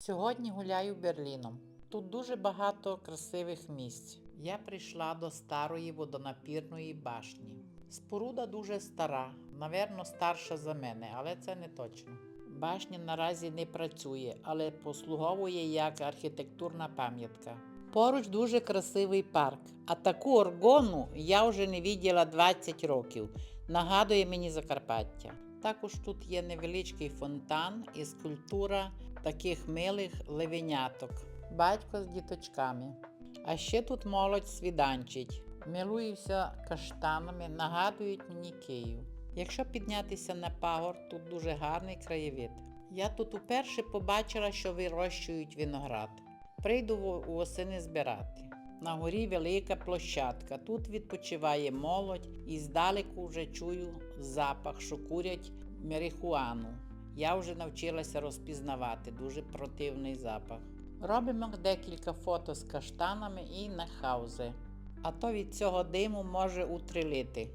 Сьогодні гуляю Берліном. Тут дуже багато красивих місць. Я прийшла до старої водонапірної башні. Споруда дуже стара, навірно, старша за мене, але це не точно. Башня наразі не працює, але послуговує як архітектурна пам'ятка. Поруч дуже красивий парк, а таку оргону я вже не виділа 20 років. Нагадує мені Закарпаття. Також тут є невеличкий фонтан і скульптура таких милих левеняток. Батько з діточками. А ще тут молодь свіданчить. Милуюся каштанами, нагадують мені Київ. Якщо піднятися на пагор, тут дуже гарний краєвид. Я тут уперше побачила, що вирощують виноград. Прийду во- восени збирати. На горі велика площадка. Тут відпочиває молодь і здалеку вже чую запах, що курять марихуану. Я вже навчилася розпізнавати дуже противний запах. Робимо декілька фото з каштанами і на хаузе. А то від цього диму може утрилити.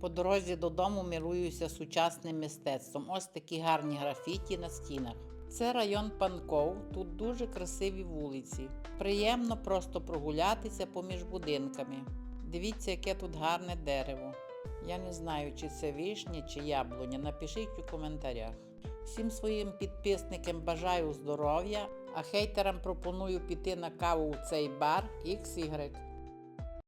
По дорозі додому милуюся сучасним мистецтвом. Ось такі гарні графіті на стінах. Це район Панков, тут дуже красиві вулиці. Приємно просто прогулятися поміж будинками. Дивіться, яке тут гарне дерево. Я не знаю, чи це вишня, чи яблуня. Напишіть у коментарях. Всім своїм підписникам бажаю здоров'я, а хейтерам пропоную піти на каву у цей бар XY.